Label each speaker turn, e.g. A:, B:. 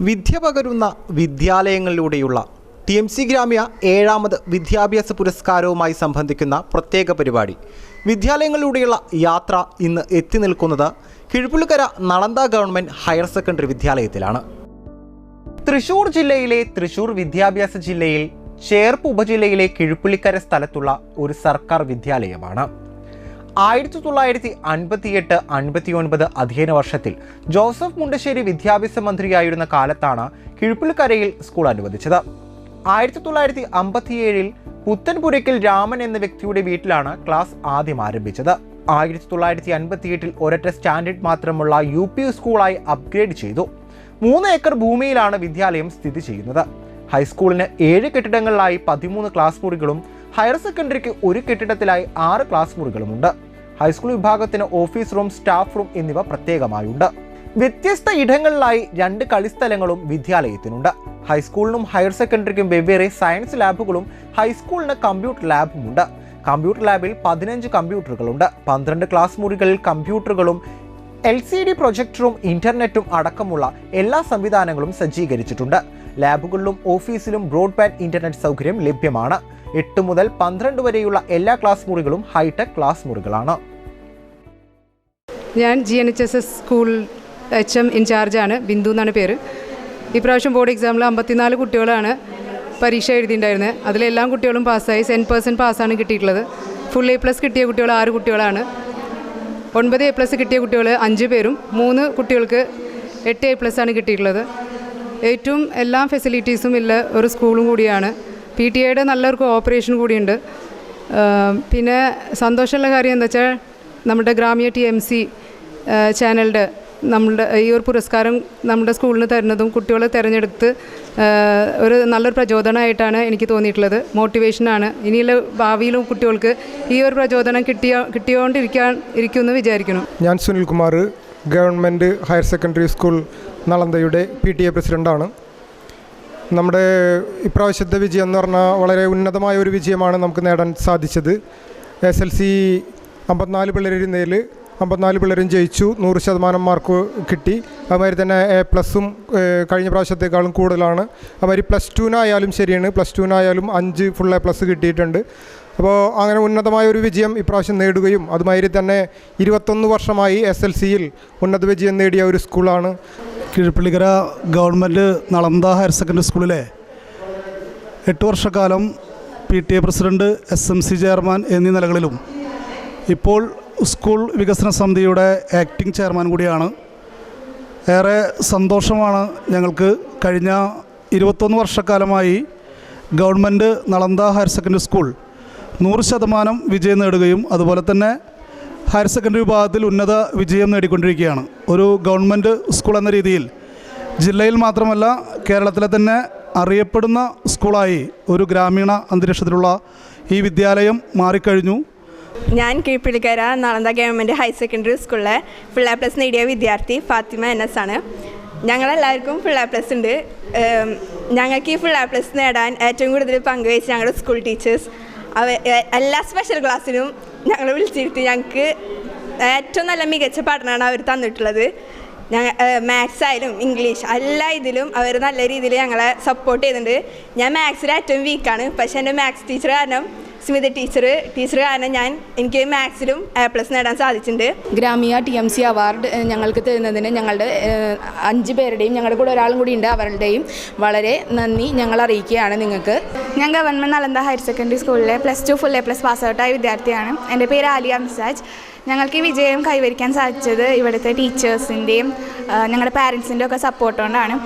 A: വിദ്യ പകരുന്ന വിദ്യാലയങ്ങളിലൂടെയുള്ള T M C ഗ്രാമ്യ ഏഴാമത് വിദ്യാഭ്യാസ പുരസ്കാരവുമായി സംബന്ധിക്കുന്ന പ്രത്യേക പരിപാടി. വിദ്യാലയങ്ങളിലൂടെയുള്ള യാത്ര ഇന്ന് എത്തി നിൽക്കുന്നത് Kizhuppillikkara Nalanda government higher secondary വിദ്യാലയത്തിലാണ്. Thrissur ജില്ലയിലെ തൃശൂർ വിദ്യാഭ്യാസ ജില്ലയിൽ ചേർപ്പ് ഉപജില്ലയിലെ കിഴുപ്പുളിക്കര സ്ഥലത്തുള്ള ഒരു സർക്കാർ വിദ്യാലയമാണ്. ആയിരത്തി തൊള്ളായിരത്തി അൻപത്തിയെട്ട് അൻപത്തിയൊൻപത് അധ്യയന വർഷത്തിൽ ജോസഫ് മുണ്ടശ്ശേരി വിദ്യാഭ്യാസ മന്ത്രിയായിരുന്ന കാലത്താണ് കിഴുപ്പുള്ളിക്കരയിൽ സ്കൂൾ അനുവദിച്ചത്. ആയിരത്തി തൊള്ളായിരത്തി അമ്പത്തിയേഴിൽ പുത്തൻപുരയ്ക്കൽ രാമൻ എന്ന വ്യക്തിയുടെ വീട്ടിലാണ് ക്ലാസ് ആദ്യം ആരംഭിച്ചത്. ആയിരത്തി തൊള്ളായിരത്തി അൻപത്തിയെട്ടിൽ ഒരൊറ്റ സ്റ്റാൻഡേർഡ് മാത്രമുള്ള യു പി സ്കൂളായി അപ്ഗ്രേഡ് ചെയ്തു. മൂന്ന് ഏക്കർ ഭൂമിയിലാണ് വിദ്യാലയം സ്ഥിതി ചെയ്യുന്നത്. ഹൈസ്കൂളിന് ഏഴ് കെട്ടിടങ്ങളിലായി പതിമൂന്ന് ക്ലാസ് മുറികളും ഹയർ സെക്കൻഡറിക്ക് ഒരു കെട്ടിടത്തിലായി ആറ് ക്ലാസ് മുറികളുമുണ്ട്. ഹൈസ്കൂൾ വിഭാഗത്തിന് ഓഫീസ് റൂം സ്റ്റാഫ് റൂം എന്നിവ പ്രത്യേകമായുണ്ട്. വ്യത്യസ്ത ഇടങ്ങളിലായി രണ്ട് കളിസ്ഥലങ്ങളും വിദ്യാലയത്തിനുണ്ട്. ഹൈസ്കൂളിനും ഹയർ സെക്കൻഡറിക്കും വെവ്വേറെ സയൻസ് ലാബുകളും ഹൈസ്കൂളിന് കമ്പ്യൂട്ടർ ലാബും ഉണ്ട് കമ്പ്യൂട്ടർ ലാബിൽ പതിനഞ്ച് കമ്പ്യൂട്ടറുകളുണ്ട്. പന്ത്രണ്ട് ക്ലാസ് മുറികളിൽ കമ്പ്യൂട്ടറുകളും എൽ സി ഡി പ്രൊജക്ടറും ഇന്റർനെറ്റും അടക്കമുള്ള എല്ലാ സംവിധാനങ്ങളും സജ്ജീകരിച്ചിട്ടുണ്ട്. ലാബുകളിലും ഓഫീസിലും ബ്രോഡ്ബാൻഡ് ഇന്റർനെറ്റ് സൗകര്യം ലഭ്യമാണ്. എട്ട് മുതൽ പന്ത്രണ്ട് വരെയുള്ള എല്ലാ ക്ലാസ് മുറികളും ഹൈടെക് ക്ലാസ് മുറികളാണ്.
B: ഞാൻ G N H S S school H M ഇൻചാർജാണ് Bindu എന്നാണ് പേര്. ഇപ്രാവശ്യം ബോർഡ് എക്സാമിൽ അമ്പത്തിനാല് കുട്ടികളാണ് പരീക്ഷ എഴുതിയിട്ടുണ്ടായിരുന്നത് അതിലെല്ലാം കുട്ടികളും പാസ്സായി. സെൻ പേഴ്സന്റ് പാസ്സാണ് കിട്ടിയിട്ടുള്ളത്. ഫുൾ എ പ്ലസ് കിട്ടിയ കുട്ടികൾ ആറ് കുട്ടികളാണ്. ഒൻപത് എ പ്ലസ് കിട്ടിയ കുട്ടികൾ അഞ്ച് പേരും. മൂന്ന് കുട്ടികൾക്ക് എട്ട് എ പ്ലസ് ആണ് കിട്ടിയിട്ടുള്ളത്. ഏറ്റവും എല്ലാ ഫെസിലിറ്റീസും ഉള്ള ഒരു സ്കൂളും കൂടിയാണ്. പി ടി എയുടെ നല്ലൊരു കോഓപ്പറേഷൻ കൂടിയുണ്ട്. പിന്നെ സന്തോഷമുള്ള കാര്യം എന്താ വെച്ചാൽ നമ്മുടെ ഗ്രാമീയ ടി എം സി ചാനലിന്റെ നമ്മളുടെ ഈ ഒരു പുരസ്കാരം നമ്മുടെ സ്കൂളിന് തരുന്നതും കുട്ടികളെ തിരഞ്ഞെടുത്ത് ഒരു നല്ലൊരു പ്രചോദനമായിട്ടാണ് എനിക്ക് തോന്നിയിട്ടുള്ളത്. മോട്ടിവേഷനാണ് ഇനിയുള്ള ഭാവിയിലും കുട്ടികൾക്ക് ഈ ഒരു പ്രചോദനം കിട്ടിയ കിട്ടിയോണ്ടിരിക്കാൻ ഇരിക്കുമെന്ന് വിചാരിക്കുന്നു.
C: ഞാൻ Sunilkumar government higher secondary school നളന്തയുടെ P T A പ്രസിഡന്റാണ് നമ്മുടെ ഇപ്രാവശ്യത്തെ വിജയം എന്ന് പറഞ്ഞാൽ വളരെ ഉന്നതമായ ഒരു വിജയമാണ് നമുക്ക് നേടാൻ സാധിച്ചത്. എസ് എൽ സി അമ്പത്തിനാല് പിള്ളേരിരുന്നതിൽ അമ്പത്തിനാല് പിള്ളേരും ജയിച്ചു. നൂറ് ശതമാനം മാർക്ക് കിട്ടി. അതുമാതിരി തന്നെ എ പ്ലസും കഴിഞ്ഞ പ്രാവശ്യത്തേക്കാളും കൂടുതലാണ്. അതുമാതിരി പ്ലസ് ടുവിനായാലും ശരിയാണ്. പ്ലസ് ടുവിനായാലും അഞ്ച് ഫുൾ എ പ്ലസ് കിട്ടിയിട്ടുണ്ട്. അപ്പോൾ അങ്ങനെ ഉന്നതമായ ഒരു വിജയം ഇപ്രാവശ്യം നേടുകയും അതുമാതിരി തന്നെ ഇരുപത്തൊന്ന് വർഷമായി എസ് എൽ സിയിൽ ഉന്നത വിജയം നേടിയ ഒരു സ്കൂളാണ്.
D: Keezhpallikkara government Nalanda higher secondary സ്കൂളിലെ എട്ട് വർഷക്കാലം P T A president S M C chairman എന്നീ നിലകളിലും ഇപ്പോൾ സ്കൂൾ വികസന സമിതിയുടെ ആക്ടിംഗ് ചെയർമാൻ കൂടിയാണ്. ഏറെ സന്തോഷമാണ് ഞങ്ങൾക്ക് കഴിഞ്ഞ ഇരുപത്തൊന്ന് വർഷക്കാലമായി government Nalanda higher secondary school നൂറ് ശതമാനം വിജയം നേടുകയും അതുപോലെ തന്നെ ഹയർ സെക്കൻഡറി വിഭാഗത്തിൽ ഉന്നത വിജയം നേടിക്കൊണ്ടിരിക്കുകയാണ്. ഒരു ഗവൺമെന്റ് സ്കൂൾ എന്ന രീതിയിൽ ജില്ലയിൽ മാത്രമല്ല കേരളത്തിലെ തന്നെ അറിയപ്പെടുന്ന സ്കൂളായി ഒരു ഗ്രാമീണ അന്തരീക്ഷത്തിലുള്ള ഈ വിദ്യാലയം മാറിക്കഴിഞ്ഞു.
E: ഞാൻ Kizhuppillikkara Nalanda government higher secondary സ്കൂളിലെ ഫുൾ എ പ്ലസ് നേടിയ വിദ്യാർത്ഥി ഫാത്തിമ എൻ എസ് ആണ്. ഞങ്ങളെല്ലാവർക്കും ഫുൾ എ പ്ലസ് ഉണ്ട്. ഞങ്ങൾക്ക് ഈ ഫുൾ എ പ്ലസ് നേടാൻ ഏറ്റവും കൂടുതൽ പങ്കുവച്ച് ഞങ്ങളുടെ സ്കൂൾ ടീച്ചേഴ്സ് അവ എല്ലാ സ്പെഷ്യൽ ക്ലാസ്സിനും ഞങ്ങൾ വിളിച്ചിരുത്തി. ഞങ്ങൾക്ക് ഏറ്റവും നല്ല മികച്ച പഠനമാണ് അവർ തന്നിട്ടുള്ളത്. ഞങ്ങൾ മാത്സ് ആയാലും ഇംഗ്ലീഷ് എല്ലാ ഇതിലും അവർ നല്ല രീതിയിൽ ഞങ്ങളെ സപ്പോർട്ട് ചെയ്യുന്നുണ്ട് ഞാൻ മാത്സിൽ ഏറ്റവും വീക്കാണ് പക്ഷേ എന്റെ മാത്സ് ടീച്ചർ കാരണം സ്മിത ടീച്ചർ ടീച്ചർ കാരണം ഞാൻ എനിക്ക് മാത്സിലും എ പ്ലസ് നേടാൻ സാധിച്ചിട്ടുണ്ട്.
F: ഗ്രാമീയ ടി എം സി അവാർഡ് ഞങ്ങൾക്ക് തരുന്നതിന് ഞങ്ങളുടെ അഞ്ച് പേരുടെയും ഞങ്ങളുടെ കൂടെ ഒരാളും കൂടി ഉണ്ട് അവരുടെയും വളരെ നന്ദി ഞങ്ങൾ അറിയിക്കുകയാണ് നിങ്ങൾക്ക്.
G: ഞാൻ ഗവൺമെന്റ് നലന്ത ഹയർ സെക്കൻഡറി സ്കൂളിലെ plus two full A plus pass ഔട്ടായ വിദ്യാർത്ഥിയാണ്. എന്റെ പേര് ആലിയ മിസാജ്. ഞങ്ങൾക്ക് ഈ വിജയം കൈവരിക്കാൻ സാധിച്ചത് ഇവിടുത്തെ ടീച്ചേഴ്സിന്റെയും ഞങ്ങളുടെ പാരൻസിന്റെയും ഒക്കെ സപ്പോർട്ട് കൊണ്ടാണ്.